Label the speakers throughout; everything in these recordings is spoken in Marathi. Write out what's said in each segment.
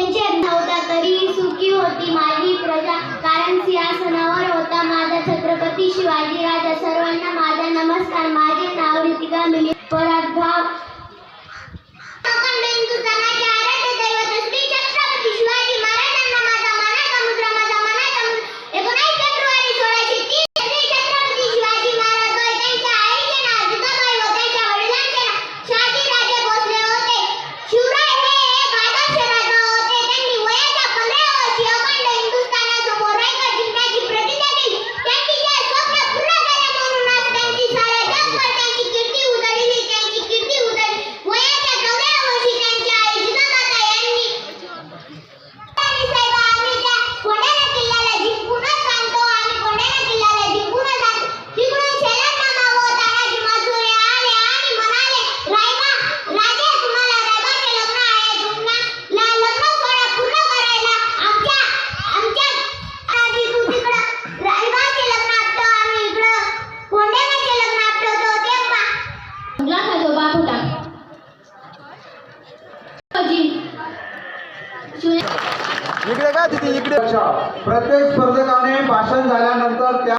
Speaker 1: त्यांची नव्हता तरी सुखी होती माझी प्रजा. कारण सिंहासनावर होता माझा छत्रपती शिवाजी राजा. सर्वांना माझा नमस्कार. माझे नाव ऋतिका मिली इकडे
Speaker 2: काय तिथे इकडे? प्रत्येक स्पर्धकाने भाषण झाल्यानंतर त्या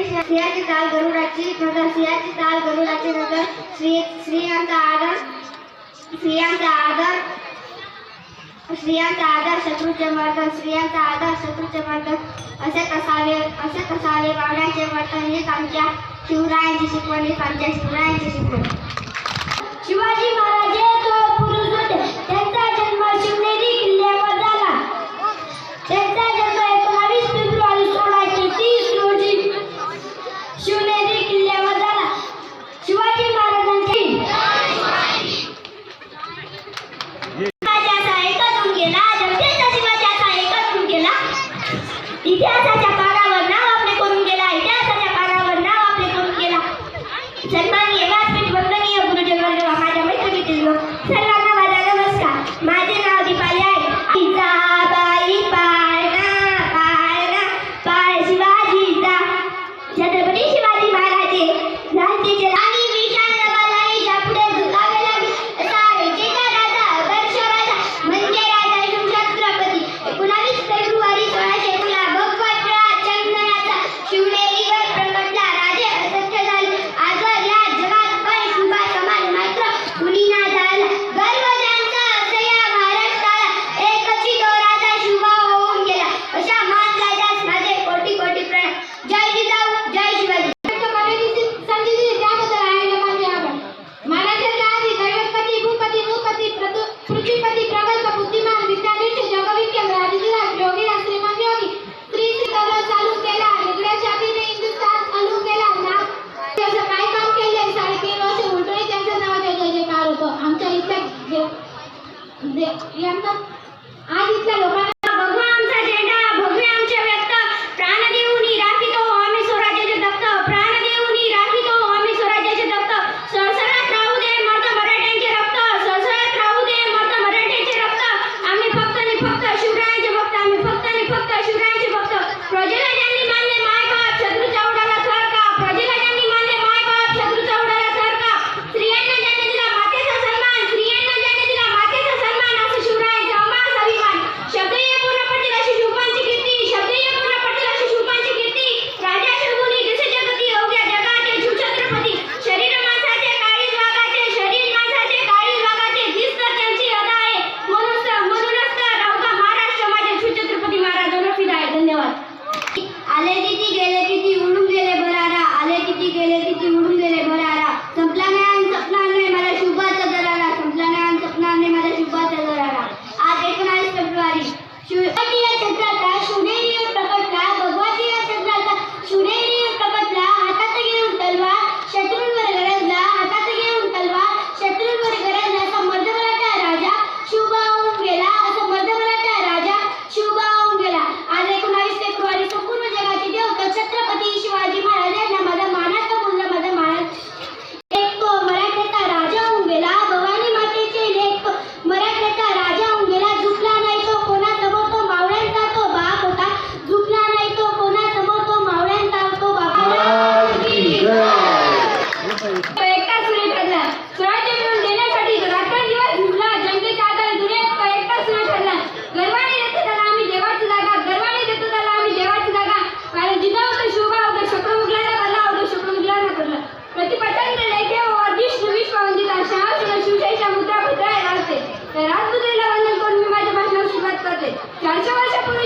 Speaker 1: छत्रपती शिवा-
Speaker 2: सिंहाची चाल गरुडाची नगर सिंहाची चाल गरुडाची नगर श्री स्त्रियांचा आदर स्त्रियांचा आदर स्त्रियांचा आदर शत्रूचे मर्दन स्त्रियांचा आदर शत्रूचे मर्दन असे कसावे असे कसावे पावण्याचे वर्तन हीच आमच्या शिवरायांची शिकवण हीच आमच्या शिवरायांची शिकवण. शिवाजी महाराज
Speaker 3: বাড়িতে
Speaker 2: বাড়িতে